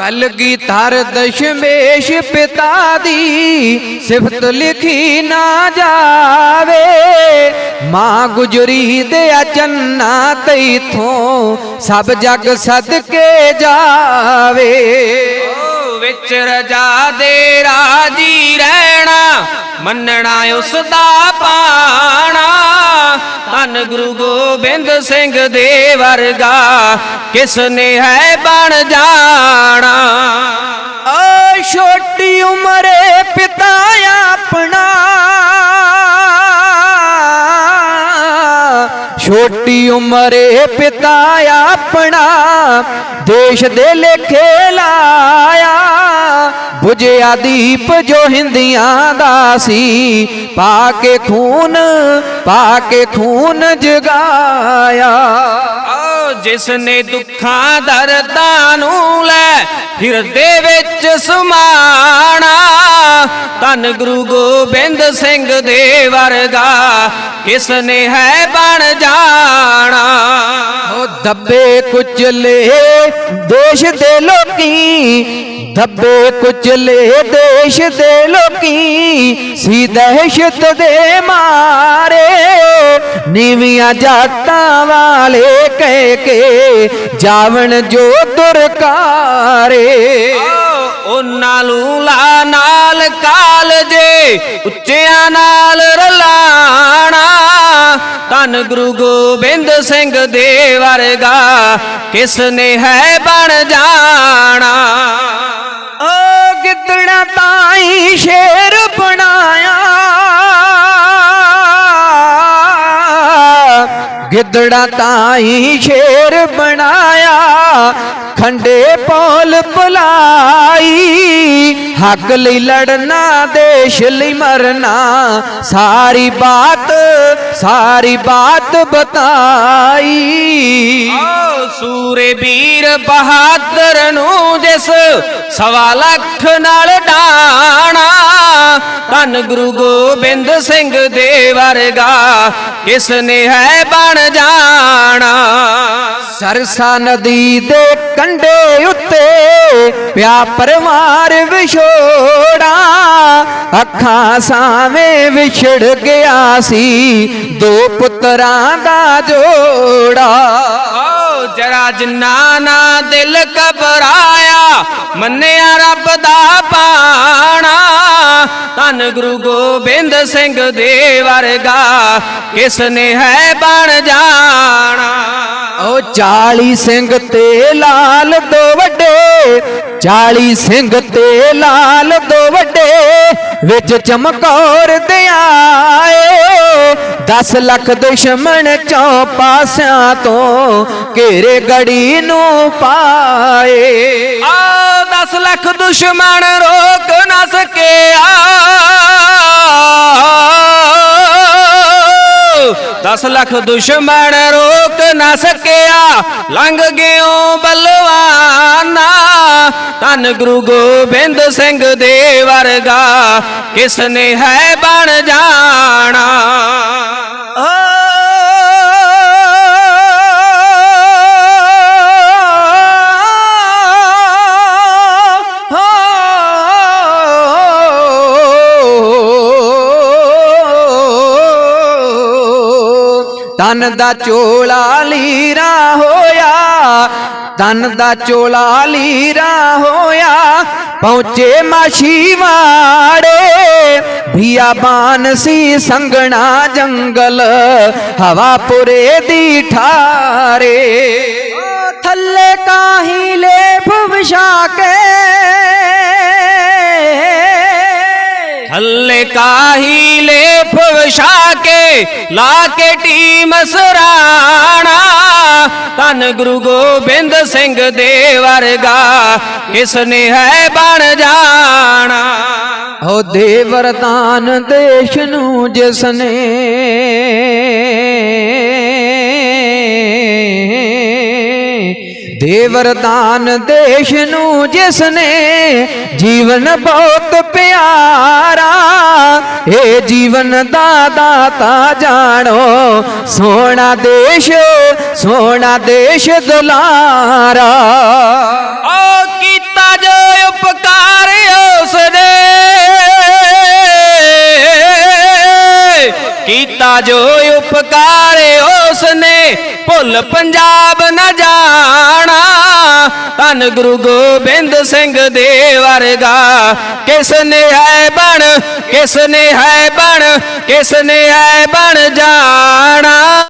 ਕਲਗੀ ਧਰ ਦਸ਼ਮੇਸ਼ ਪਿਤਾ ਦੀ ਸਿਫਤ ਲਿਖੀ ਨਾ ਜਾਵੇ। ਮਾਂ ਗੁਜਰੀ ਦੇ ਅਚੰਨਾ ਤੈਥੋਂ ਸਭ ਜਗ ਸਦਕੇ ਜਾਵੇ। ਓ ਵਿੱਚ ਰਜਾ ਦੇ ਰਾਜੀ ਰਹਿਣਾ, ਮੰਨਣਾ ਉਸ ਦਾ ਪਾਣਾ। ਧੰਨ ਗੁਰੂ ਗੋਬਿੰਦ ਸਿੰਘ ਦੇ ਵਰਗਾ ਕਿਸ ਨੇ ਹੈ ਬਣ ਜਾਣਾ? ਓ ਛੋਟੀ ਉਮਰੇ ਪਿਤਾ ਆਪਣਾ। ਛੋਟੀ ਉਮਰੇ ਪਿਤਾ ਆਪਣਾ। ਦੇਸ਼ ਦੇ ਲੇਖੇ ਲਾਇਆ। ਬੁਝਿਆ ਦੀਪ ਜੋ ਹਿੰਦੀਆਂ ਦਾ ਸੀ ਪਾ ਕੇ ਖੂਨ ਪਾ ਕੇ ਖੂਨ ਜਗਾਇਆ। ਓ ਜਿਸ ਨੇ ਦੁੱਖਾਂ ਦਰਦਾਂ ਨੂੰ ਲੈ ਹਿਰਦੇ ਵਿੱਚ ਸਮਾਣਾ, ਧੰਨ ਗੁਰੂ ਗੋਬਿੰਦ ਸਿੰਘ ਦੇ ਵਰਗਾ ਕਿਸ ਨੇ ਹੈ ਬਣ ਜਾਣਾ। ਉਹ ਦੱਬੇ ਕੁਚਲੇ, ਦੇਸ਼ ਦੇ ਲੋਕੀ ਦੱਬੇ ਕੁਚਲੇ ਦੇਸ਼ ਦੇ ਲੋਕੀ ਸੀ ਦਹਿਸ਼ਤ ਦੇ ਮਾਰੇ। ਨੀਵੀਆਂ ਜਾਤਾਂ ਵਾਲੇ ਕਹਿ ਕੇ ਜਾਵਣ ਜੋ ਦੁਰਕਾਰੇ। ਉਹਨਾਂ ਲੂਲਾ ਨਾਲ ਕਾਲ ਜੇ ਉੱਚਿਆਂ ਨਾਲ ਰਲਾਣਾ। ਧੰਨ ਗੁਰੂ ਗੋਬਿੰਦ ਸਿੰਘ ਦੇ ਵਰਗਾ ਕਿਸ ਨੇ ਹੈ ਬਣ ਜਾਣਾ। ਓ ਗਿੱਦੜਾ ਤਾਈ ਸ਼ੇਰ ਬਣਾਇਆ। ਗਿੱਦੜਾ ਤਾਈ ਸ਼ੇਰ ਬਣਾਇਆ। ਖੰਡੇ ਪੌਲ ਭਲਾਈ। ਹੱਕ ਲਈ ਲੜਨਾ, ਦੇਸ਼ ਲਈ ਮਰਨਾ। ਸਾਰੀ ਬਾਤ ਸਾਰੀ ਬਾਤ ਬਤਾਈ। ਓ ਸੂਰੇ ਵੀਰ ਬਹਾਦਰ ਨੂੰ ਜਿਸ ਸਵਾ ਲੱਖ ਨਾਲ ਡਾਣਾ ਧੰਨ ਗੁਰੂ ਗੋਬਿੰਦ ਸਿੰਘ ਦੇ ਵਰਗਾ ਕਿਸ ਨੇ ਹੈ ਬਣ ਜਾਣਾ? ਸਰਸਾ ਨਦੀ ਦੇ ਕੰਢੇ ਉੱਤੇ ਪਿਆ ਪਰਵਾਰ ਵਿਛੋੜਾ। ਅੱਖਾਂ ਸਾਵੇਂ ਵਿਛੜ ਗਿਆ ਸੀ ਦੋ ਪੁੱਤਰਾਂ ਦਾ ਜੋੜਾ। ਜਰਾ ਜਿੰਨਾ ਨਾ ਦਿਲ ਘਬਰਾਇਆ ਮੰਨਿਆ ਰੱਬ ਦਾ ਪਾਣਾ ਧੰਨ ਗੁਰੂ ਗੋਬਿੰਦ ਸਿੰਘ ਦੇ ਵਰਗਾ, ਕਿਸ ਨੇ ਹੈ ਬਣ ਜਾਣਾ? ਓ 40 ਸਿੰਘ ਤੇ ਲਾਲ ਦੋ ਵੱਡੇ 40 ਸਿੰਘ ਤੇ ਲਾਲ ਦੋ ਵੱਡੇ, ਵਿੱਚ ਚਮਕੌਰ ਦੇ ਆਏ। 10 ਲੱਖ ਦੁਸ਼ਮਣ ਚੋਂ ਪਾਸਿਆਂ ਤੋਂ ਘੇਰੇ ਗੜੀ ਨੂੰ ਪਾਏ। ਆ 10 ਲੱਖ ਦੁਸ਼ਮਣ ਰੋਕ ਨਾ ਸਕਿਆ। 10 ਲੱਖ ਦੁਸ਼ਮਣ ਰੋਕ ਨਾ ਸਕਿਆ। ਲੰਘ ਗਿਓ ਬਲਵਾਨਾ। ਧੰਨ ਗੁਰੂ ਗੋਬਿੰਦ ਸਿੰਘ ਦੇ ਵਰਗਾ ਕਿਸ ਨੇ ਹੈ ਬਣ ਜਾਣਾ? ਤਨ ਦਾ ਚੋਲਾ ਲੀਰਾ ਹੋਇਆ ਤਨ ਦਾ ਚੋਲਾ ਲੀਰਾ ਹੋਇਆ ਪਹੁੰਚੇ ਮਾਛੀ ਵਾੜੇ ਬਿਆਬਾਨ ਸੀ ਸੰਗਣਾ ਜੰਗਲ ਹਵਾ ਪੁਰੇ ਦੀ ਠਾਰੇ। ਥੱਲੇ ਕਾਹੀ ਲੇਫ ਵਿਛਾ ਕੇ ਥੱਲੇ ਕਾਹੀ ਕੇ ਲਾ ਕੇ ਟੀਮ ਸਰਾਣਾ। ਧੰਨ ਗੁਰੂ ਗੋਬਿੰਦ ਸਿੰਘ ਦੇ ਵਰਗਾ ਕਿਸ ਨੇ ਹੈ ਬਣ ਜਾਣਾ। ਹੋ ਦੇ ਵਰਦਾਨ ਦੇਸ਼ ਨੂੰ ਜਿਸਨੇ ਦੇਵਰਦਾਨ ਦੇਸ਼ ਨੂੰ ਜਿਸ ਨੇ ਜੀਵਨ ਬਹੁਤ ਪਿਆਰਾ ਇਹ ਜੀਵਨ ਦਾ ਦਾਤਾ ਜਾਣੋ, ਸੋਹਣਾ ਦੇਸ਼ ਸੋਹਣਾ ਦੇਸ਼ ਦੁਲਾਰਾ। ਆ ਕੀਤਾ ਜੋ ਉਪਕਾਰ ਉਸ ਨੇ ਕੀਤਾ ਜੋ ਉਪਕਾਰ ਉਸ ਨੇ ਭੁੱਲ ਪੰਜਾਬ ਨਾ ਜਾ ਜਾਣਾ। ਧੰਨ ਗੁਰੂ ਗੋਬਿੰਦ ਸਿੰਘ ਦੇ ਵਰਗਾ। ਕਿਸ ਨੇ ਹੈ ਬਣ, ਕਿਸ ਨੇ ਹੈ ਬਣ, ਕਿਸ ਨੇ ਹੈ ਬਣ ਜਾਣਾ।